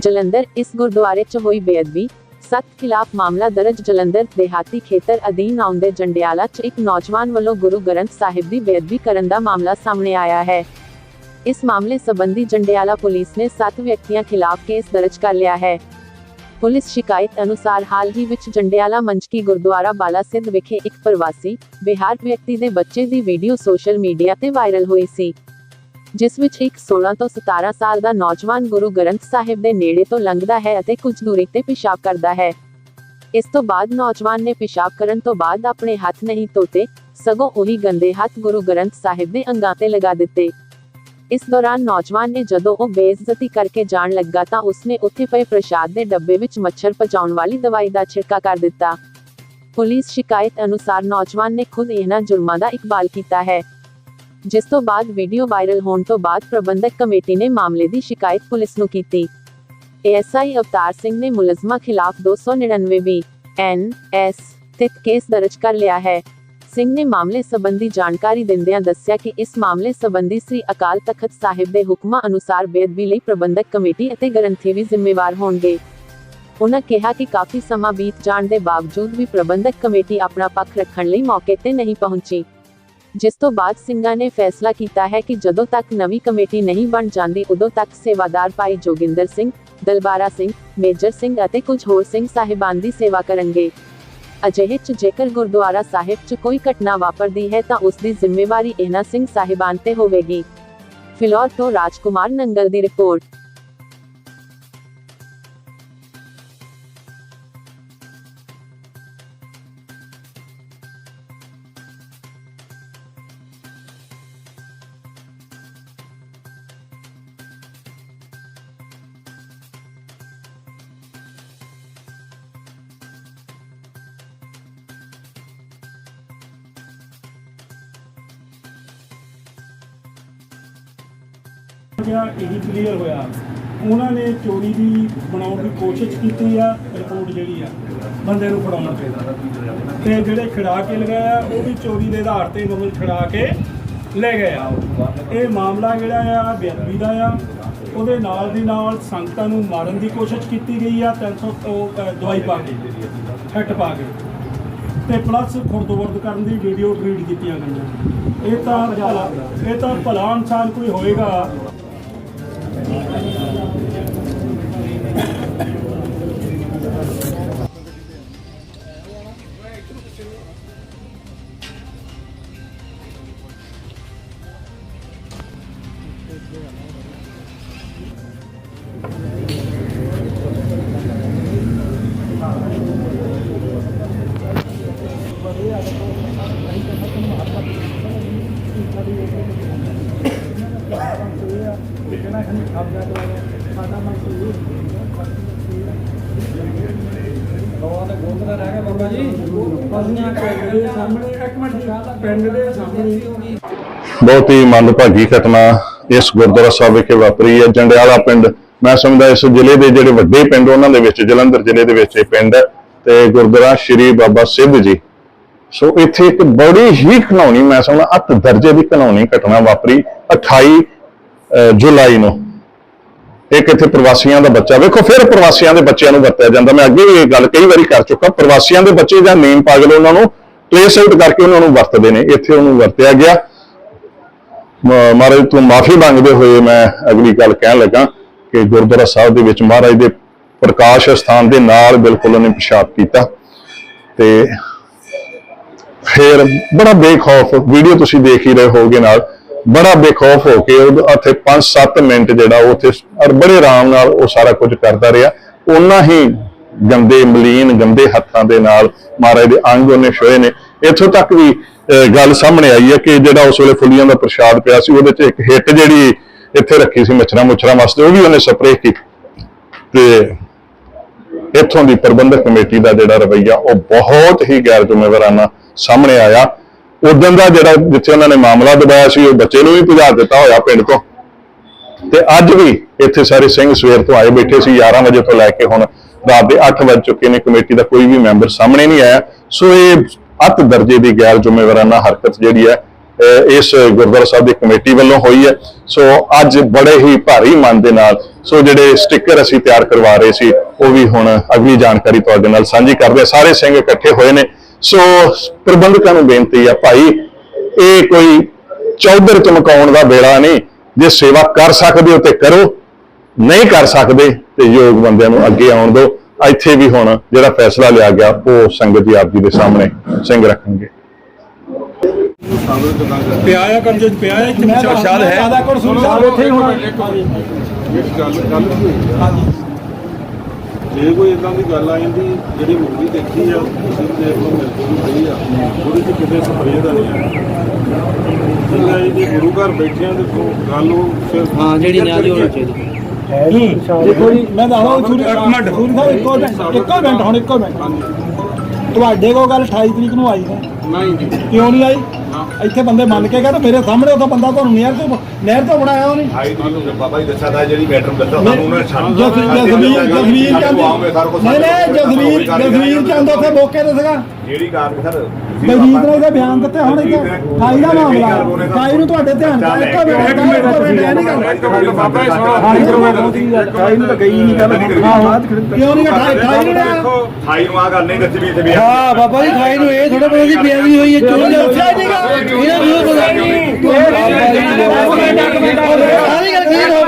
ਜਲੰਧਰ ਇਸ ਗੁਰਦੁਆਰੇ 'ਚ ਹੋਈ ਬੇਅਦਬੀ ਸੱਤ ਖਿਲਾਫ ਮਾਮਲਾ ਦਰਜ ਜਲੰਧਰ ਦੇਹਾਤੀ ਖੇਤਰ ਅਧੀਨ ਆਉਂਦੇ ਜੰਡਿਆਲਾ 'ਚ ਇੱਕ ਨੌਜਵਾਨ ਵੱਲੋਂ ਗੁਰੂ ਗ੍ਰੰਥ ਸਾਹਿਬ ਦੀ ਬੇਅਦਬੀ ਕਰਨ ਦਾ ਮਾਮਲਾ ਸਾਹਮਣੇ ਆਇਆ ਹੈ। ਇਸ ਮਾਮਲੇ ਸੰਬੰਧੀ ਜੰਡਿਆਲਾ ਪੁਲਿਸ ਨੇ 7 ਵਿਅਕਤੀਆਂ ਖਿਲਾਫ ਕੇਸ ਦਰਜ ਕਰ ਲਿਆ ਹੈ। ਪੁਲਿਸ ਸ਼ਿਕਾਇਤ ਅਨੁਸਾਰ ਹਾਲ ਹੀ ਵਿੱਚ ਜੰਡਿਆਲਾ ਮੰਚਕੀ ਗੁਰਦੁਆਰਾ ਬਾਲਾ ਸਿੱਧ ਵਿਖੇ ਇੱਕ ਪ੍ਰਵਾਸੀ, ਬਿਹਾਰ ਵਿਅਕਤੀ ਦੇ ਬੱਚੇ ਦੀ ਵੀਡੀਓ ਸੋਸ਼ਲ ਮੀਡੀਆ ਤੇ ਵਾਇਰਲ ਹੋਈ ਸੀ। ਜਿਸ ਵਿੱਚ ਇੱਕ 16 ਤੋਂ 17 ਸਾਲ ਦਾ ਨੌਜਵਾਨ ਗੁਰੂ ਗ੍ਰੰਥ ਸਾਹਿਬ ਦੇ ਨੇੜੇ ਤੋਂ ਲੰਘਦਾ ਹੈ ਅਤੇ ਕੁਝ ਦੂਰੀ ਤੇ ਪਿਸ਼ਾਬ ਕਰਦਾ ਹੈ। ਇਸ ਤੋਂ ਬਾਅਦ ਨੌਜਵਾਨ ਨੇ ਪਿਸ਼ਾਬ ਕਰਨ ਤੋਂ ਬਾਅਦ ਆਪਣੇ ਹੱਥ ਨਹੀਂ ਧੋਤੇ, ਸਗੋਂ ਉਹੀ ਗੰਦੇ ਹੱਥ ਗੁਰੂ ਗ੍ਰੰਥ ਸਾਹਿਬ ਦੇ ਅੰਗਾਂ ਤੇ ਲਗਾ ਦਿੱਤੇ। ਇਸ ਦੌਰਾਨ ਨੌਜਵਾਨ ਨੇ ਜਦੋਂ ਉਹ ਬੇਇੱਜ਼ਤੀ ਕਰਕੇ ਜਾਣ ਲੱਗਾ ਤਾਂ ਉਸਨੇ ਉੱਥੇ ਪਏ ਪ੍ਰਸ਼ਾਦ ਦੇ ਡੱਬੇ ਵਿੱਚ ਮੱਛਰ ਪਚਾਉਣ ਵਾਲੀ ਦਵਾਈ ਦਾ ਛਿੜਕਾ ਕਰ ਦਿੱਤਾ। ਪੁਲਿਸ ਸ਼ਿਕਾਇਤ ਅਨੁਸਾਰ ਨੌਜਵਾਨ ਨੇ ਖੁਦ ਇਹਨਾਂ ਜੁਰਮਾਂ ਦਾ ਇਕਬਾਲ ਕੀਤਾ ਹੈ। ਜਿਸ ਤੋਂ ਬਾਅਦ ਵੀਡੀਓ ਵਾਇਰਲ ਹੋਣ ਤੋਂ ਬਾਅਦ ਪ੍ਰਬੰਧਕ ਕਮੇਟੀ ਨੇ ਮਾਮਲੇ ਦੀ ਸ਼ਿਕਾਇਤ ਪੁਲਿਸ ਨੂੰ ਕੀਤੀ। ਏਐਸਆਈ ਅਵਤਾਰ ਸਿੰਘ ਨੇ ਮੁਲਜ਼ਮਾਂ ਖਿਲਾਫ 299 ਬੀ ਐਨ ਐਸ ਤਿਤ ਕੇਸ ਦਰਜ ਕਰ ਲਿਆ ਹੈ। ਸਿੰਘ ਨੇ ਮਾਮਲੇ ਸੰਬੰਧੀ ਜਾਣਕਾਰੀ ਦਿੰਦਿਆਂ ਦੱਸਿਆ ਕਿ ਇਸ ਮਾਮਲੇ ਸੰਬੰਧੀ ਸ੍ਰੀ ਅਕਾਲ ਤਖਤ ਸਾਹਿਬ ਦੇ ਹੁਕਮਾਂ ਅਨੁਸਾਰ ਬੇਅਦਬੀ ਲਈ ਪ੍ਰਬੰਧਕ ਕਮੇਟੀ ਅਤੇ ਗ੍ਰੰਥੀ ਵੀ ਜ਼ਿੰਮੇਵਾਰ ਹੋਣਗੇ। ਉਹਨਾਂ ਕਿਹਾ ਕਿ ਕਾਫੀ ਸਮਾਂ ਬੀਤ ਜਾਣ ਦੇ ਬਾਵਜੂਦ ਵੀ ਪ੍ਰਬੰਧਕ ਕਮੇਟੀ ਆਪਣਾ ਪੱਖ ਰੱਖਣ ਲਈ ਮੌਕੇ ਤੇ ਨਹੀਂ ਪਹੁੰਚੀ। ਜਿਸ ਤੋਂ ਬਾਅਦ ਸਿੰਘਾਂ ਨੇ ਫੈਸਲਾ ਕੀਤਾ ਹੈ ਕਿ ਜਦੋਂ ਤੱਕ ਨਵੀਂ ਕਮੇਟੀ ਨਹੀਂ ਬਣ ਜਾਂਦੀ, ਉਦੋਂ ਤੱਕ ਸੇਵਾਦਾਰ ਭਾਈ ਜੋਗਿੰਦਰ ਸਿੰਘ, ਦਲਬਾਰਾ ਸਿੰਘ, ਮੇਜਰ ਸਿੰਘ ਅਤੇ ਕੁਝ ਹੋਰ ਸਿੰਘ ਸਾਹਿਬਾਨ ਦੀ ਸੇਵਾ ਕਰਨਗੇ। ਅਜਿਹੇ ਚ ਜੇਕਰ ਗੁਰਦੁਆਰਾ ਸਾਹਿਬ ਚ ਕੋਈ ਘਟਨਾ ਵਾਪਰਦੀ ਹੈ ਤਾਂ ਉਸ ਦੀ ਜ਼ਿੰਮੇਵਾਰੀ ਇਹਨਾਂ ਸਿੰਘ ਸਾਹਿਬਾਨ ਤੇ ਹੋਵੇਗੀ। ਫਿਲੌਰ ਤੋਂ ਰਾਜਕੁਮਾਰ ਨੰਗਲ ਦੀ ਰਿਪੋਰਟ। ਜਿਹੜਾ ਇਹੀ ਕਲੀਅਰ ਹੋਇਆ। ਉਹਨਾਂ ਨੇ ਚੋਰੀ ਦੀ ਬਣਾਉਣ ਦੀ ਕੋਸ਼ਿਸ਼ ਕੀਤੀ ਆ ਰਿਪੋਰਟ ਜਿਹੜੀ ਆ ਬੰਦੇ ਨੂੰ ਫੜਾਉਣ ਤੇ। ਤੇ ਜਿਹੜੇ ਖੜਾ ਕੇ ਲਗਾਇਆ ਉਹ ਵੀ ਚੋਰੀ ਦੇ ਆਧਾਰ ਤੇ ਮਤਲਬ ਖੜਾ ਕੇ ਲੈ ਗਏ ਆ। ਇਹ ਮਾਮਲਾ ਜਿਹੜਾ ਆ ਬੇਅਦਬੀ ਦਾ ਆ। ਉਹਦੇ ਨਾਲ ਦੀ ਨਾਲ ਸੰਗਤਾਂ ਨੂੰ ਮਾਰਨ ਦੀ ਕੋਸ਼ਿਸ਼ ਕੀਤੀ ਗਈ ਆ 300 ਉਹ, ਦਵਾਈ ਪਾ ਕੇ ਛੱਟ ਪਾ ਕੇ। ਤੇ ਪਲੱਸ ਖੁਰਦਬੁਰਦ ਕਰਨ ਦੀ ਵੀਡੀਓ ਟਵੀਟ ਕੀਤੀਆਂ ਗਈਆਂ। ਇਹ ਤਾਂ ਇਹ ਤਾਂ ਭਲਾ ਇਨਸਾਨ ਕੋਈ ਹੋਏਗਾ। Thank you. ਬਹੁਤ ਹੀ ਮੰਦਭਾਗੀ ਘਟਨਾ ਇਸ ਗੁਰਦੁਆਰਾ ਸਾਹਿਬ ਵਿਖੇ ਵਾਪਰੀ ਹੈ। ਜੰਡਿਆਲਾ ਪਿੰਡ, ਮੈਂ ਸਮਝਦਾ ਇਸ ਜ਼ਿਲ੍ਹੇ ਦੇ ਜਿਹੜੇ ਵੱਡੇ ਪਿੰਡ ਉਹਨਾਂ ਦੇ ਵਿੱਚ, ਜਲੰਧਰ ਜ਼ਿਲ੍ਹੇ ਦੇ ਵਿੱਚ ਇਹ ਪਿੰਡ ਹੈ ਤੇ ਗੁਰਦੁਆਰਾ ਸ਼੍ਰੀ ਬਾਬਾ ਸਿੱਧ ਜੀ। ਸੋ ਇੱਥੇ ਇੱਕ ਬੜੀ ਹੀ ਘਿਨਾਉਣੀ ਮੈਂ ਸਮਝਦਾ ਅੱਤ ਦਰਜੇ ਦੀ ਘਿਨਾਉਣੀ ਘਟਨਾ ਵਾਪਰੀ। 28 ਜੁਲਾਈ ਨੂੰ। ਇੱਕ ਇੱਥੇ ਪ੍ਰਵਾਸੀਆਂ ਦਾ ਬੱਚਾ। ਵੇਖੋ, ਫਿਰ ਪ੍ਰਵਾਸੀਆਂ ਦੇ ਬੱਚਿਆਂ ਨੂੰ ਵਰਤਿਆ ਜਾਂਦਾ। ਮੈਂ ਅੱਗੇ ਵੀ ਇਹ ਗੱਲ ਕਈ ਵਾਰੀ ਕਰ ਚੁੱਕਾ। ਪ੍ਰਵਾਸੀਆਂ ਦੇ ਬੱਚੇ ਜਾਂ ਨੇਮ ਪਾਗਲ ਉਹਨਾਂ ਨੂੰ ਟ੍ਰੇਸ ਆਊਟ ਕਰਕੇ ਉਹਨਾਂ ਨੂੰ ਵਰਤਦੇ ਨੇ। ਇੱਥੇ ਉਹਨੂੰ ਵਰਤਿਆ ਗਿਆ। ਮਹਾਰਾਜ, ਤੋਂ ਮਾਫੀ ਮੰਗਦੇ ਹੋਏ ਮੈਂ ਅਗਲੀ ਗੱਲ ਕਹਿਣ ਲੱਗਾ ਕਿ ਗੁਰਦੁਆਰਾ ਸਾਹਿਬ ਦੇ ਵਿੱਚ ਮਹਾਰਾਜ ਦੇ ਪ੍ਰਕਾਸ਼ ਸਥਾਨ ਦੇ ਨਾਲ ਬਿਲਕੁਲ ਉਹਨੇ ਪਿਸ਼ਾਬ ਕੀਤਾ। ਤੇ ਫਿਰ ਬੜਾ ਬੇਖੌਫ ਵੀਡੀਓ ਤੁਸੀਂ ਦੇਖ ਹੀ ਰਹੇ ਹੋਗੇ ਨਾਲ। ਬੜਾ ਬੇਖੌਫ ਹੋ ਕੇ ਉਹ ਉੱਥੇ 5-7 ਮਿੰਟ ਜਿਹੜਾ ਉਹ ਉੱਥੇ ਔਰ ਬੜੇ ਆਰਾਮ ਨਾਲ ਉਹ ਸਾਰਾ ਕੁਝ ਕਰਦਾ ਰਿਹਾ। ਉਹਨਾਂ ਹੀ ਗੰਦੇ ਮਲੀਨ ਗੰਦੇ ਹੱਥਾਂ ਦੇ ਨਾਲ ਮਹਾਰਾਜ ਦੇ ਅੰਗ ਉਹਨੇ ਛੋਏ ਨੇ। ਇੱਥੋਂ ਤੱਕ ਵੀ ਅਹ, ਗੱਲ ਸਾਹਮਣੇ ਆਈ ਹੈ ਕਿ ਜਿਹੜਾ ਉਸ ਵੇਲੇ ਫੁੱਲੀਆਂ ਦਾ ਪ੍ਰਸ਼ਾਦ ਪਿਆ ਸੀ ਉਹਦੇ 'ਚ ਇੱਕ ਹਿੱਟ ਜਿਹੜੀ ਇੱਥੇ ਰੱਖੀ ਸੀ ਮੱਛਰਾਂ ਮੁੱਛਰਾਂ ਵਾਸਤੇ ਉਹ ਵੀ ਉਹਨੇ ਸਪਰੇਅ ਕੀਤੀ। ਤੇ ਇੱਥੋਂ ਦੀ ਪ੍ਰਬੰਧਕ ਕਮੇਟੀ ਦਾ ਜਿਹੜਾ ਰਵੱਈਆ ਉਹ ਬਹੁਤ ਹੀ ਗੈਰ ਜ਼ਿੰਮੇਵਾਰਾਨਾ ਸਾਹਮਣੇ ਆਇਆ। ਉਦੋਂ ਦਾ ਜਿਹੜਾ ਜਿੱਥੇ ਉਹਨਾਂ ਨੇ ਮਾਮਲਾ ਦਬਾਇਆ ਸੀ, ਉਹ ਬੱਚੇ ਨੂੰ ਵੀ ਭਜਾ ਦਿੱਤਾ ਹੋਇਆ ਪਿੰਡ ਤੋਂ। ਤੇ ਅੱਜ ਵੀ ਇੱਥੇ ਸਾਰੇ ਸਿੰਘ ਸਵੇਰ ਤੋਂ ਆਏ ਬੈਠੇ ਸੀ 11 ਵਜੇ ਤੋਂ ਲੈ ਕੇ ਹੁਣ ਰਾਤ ਦੇ 8 ਵੱਜ ਚੁੱਕੇ ਨੇ, ਕਮੇਟੀ ਦਾ ਕੋਈ ਵੀ ਮੈਂਬਰ ਸਾਹਮਣੇ ਨਹੀਂ ਆਇਆ। ਸੋ ਇਹ ਅੱਤ ਦਰਜੇ ਦੀ ਗੈਰ ਜ਼ਿੰਮੇਵਾਰਾਨਾ ਹਰਕਤ ਜਿਹੜੀ ਹੈ ਇਸ ਗੁਰਦੁਆਰਾ ਸਾਹਿਬ ਦੀ ਕਮੇਟੀ ਵੱਲੋਂ ਹੋਈ ਹੈ। ਸੋ ਅੱਜ ਬੜੇ ਹੀ ਭਾਰੀ ਮਨ ਦੇ ਨਾਲ, ਸੋ ਜਿਹੜੇ ਸਟicker ਅਸੀਂ ਤਿਆਰ ਕਰਵਾ ਰਹੇ ਸੀ, ਉਹ ਵੀ ਹੁਣ ਅਗਲੀ ਜਾਣਕਾਰੀ ਤੁਹਾਡੇ ਨਾਲ ਸਾਂਝੀ ਕਰਦੇ ਸਾਰੇ ਸਿੰਘ ਇਕੱਠੇ ਹੋਏ ਨੇ। ਸੋ ਪ੍ਰਬੰਧਕਾਂ ਨੂੰ ਬੇਨਤੀ ਆ ਭਾਈ ਇਹ ਕੋਈ ਚੌਧਰ ਚਮਕਾਉਣ ਦਾ ਵੇਲਾ ਨਹੀਂ ਜੇ ਸੇਵਾ ਕਰ ਸਕਦੇ ਹੋ ਤੇ ਕਰੋ ਨਹੀਂ ਕਰ ਸਕਦੇ ਤੇ ਯੋਗ ਬੰਦਿਆਂ ਨੂੰ ਅੱਗੇ ਆਉਣ ਦਿਓ। ਇੱਥੇ ਵੀ ਹੁਣ ਜਿਹੜਾ ਫੈਸਲਾ ਲਿਆ ਗਿਆ ਉਹ ਸੰਗਤ ਜੀ ਆਪ ਜੀ ਦੇ ਸਾਹਮਣੇ ਸਿੰਘ ਰੱਖਣਗੇ। ਪਿਆ ਆ ਕਬਜ਼ੇ 'ਚ ਪਿਆ ਆ ਇੱਥੇ ਪ੍ਰਸ਼ਾਦ ਹੈ। ਆਦਾ ਕੋਲ ਸੁਣ ਇੱਥੇ ਹੀ ਹੋਣਾ ਗੱਲ ਗੱਲ ਹੋਈ? ਆ ਜੇ ਕੋਈ ਇਦਾਂ ਦੀ ਗੱਲ ਆ ਜਾਂਦੀ ਜਿਹੜੀ ਮੂਵੀ ਦੇਖੀ ਆ ਤੁਸੀਂ ਦੇਖ ਲਓ ਮੇਰੇ ਕੋਲ ਵੀ ਪਈ ਆ ਉਹਦੇ ਚ ਕਿਤੇ ਸਪਰੇਅ ਦਾ ਨਹੀਂ ਆ। ਠੀਕ ਹੈ ਜੀ, ਜੇ ਗੁਰੂ ਘਰ ਬੈਠੇ ਆ ਦੇਖੋ ਗੱਲ ਉਹ ਫਿਰ ਹਾਂ ਜਿਹੜੀ ਨਿਆਂ ਦੀ ਹੋਣੀ ਚਾਹੀਦੀ। ਦੇਖੋ ਜੀ ਮੈਂ ਦੱਸਦਾ ਸੂਰੀ ਇੱਕ ਮਿੰਟ ਸੂਰੀ ਸਾਹਿਬ ਇੱਕੋ ਮਿੰਟ ਇੱਕੋ ਮਿੰਟ ਹੁਣ ਇੱਕੋ ਮਿੰਟ। ਤੁਹਾਡੇ ਕੋਲ ਗੱਲ 28 ਤਰੀਕ ਨੂੰ ਆਈ ਹੈ। ਨਹੀਂ ਜੀ। ਕਿਉਂ ਨਹੀਂ ਆਈ? ਇੱਥੇ ਬੰਦੇ ਮੰਨ ਕੇ ਕਹਿੰਦੇ ਮੇਰੇ ਸਾਹਮਣੇ ਉਹ ਬੰਦਾ ਤੁਹਾਨੂੰ ਨਹਿਰ ਤੋਂ ਨਹਿਰ ਤੋਂ ਬਣਾਇਆ ਉਹਨੇ। ਆਈ ਦੀ ਨੂੰ ਬਾਬਾ ਜੀ ਦੱਸਿਆ ਤਾਂ ਜਿਹੜੀ ਬੈਡਰੂਮ ਦੱਸਿਆ ਸਾਨੂੰ ਉਹਨਾਂ ਨੇ ਛੱਡ ਜਸਵੀਰ ਜਸਵੀਰ ਚੰਦ ਨਹੀਂ ਨਹੀਂ ਜਸਵੀਰ ਜਸਵੀਰ ਚੰਦ ਉੱਥੇ ਮੌਕੇ ਤੇ ਸੀਗਾ। ਜਿਹੜੀ ਕਾਰ ਸਰ ਬਲਜੀਤ ਨੇ ਇਹਦੇ ਬਿਆਨ ਦਿੱਤੇ ਹੁਣ ਇੱਥੇ ਠਾਈ ਦਾ ਮਾਮਲਾ ਠਾਈ ਨੂੰ ਤੁਹਾਡੇ ਧਿਆਨ ਚ ਇੱਕ ਮਿੰਟ ਇੱਕ ਮਿੰਟ ਇੱਕ ਮਿੰਟ ਇਹ ਨਹੀਂ ਗੱਲ ਬਾਬਾ ਜੀ ਸੁਣੋ ਠਾਈ ਨੂੰ ਤਾਂ ਗਈ ਨਹੀਂ ਗੱਲ ਕਿਉਂ ਨਹੀਂ ਠਾਈ ਠਾਈ ਨਹੀਂ ਨੂੰ ਆ ਗੱਲ ਨਹੀਂ ਦੱਸੀ ਵੀ ਇੱਥੇ ਵੀ ਹਾਂ ਬਾਬਾ ਜੀ ਖਾਈ ਨੂੰ ਇਹ ਥੋੜਾ ਬੜਾ ਦੀ ਬੇਅਦਬੀ ਹੋਈ ਹੈ ਚੋਰੀ ਦਾ ਹੀ ਨੀਗਾ। ਇਹਨਾਂ ਨੂੰ ਪਤਾ ਨਹੀਂ ਸਾਰੀ ਗੱਲ ਕਲੀਅਰ ਹੋ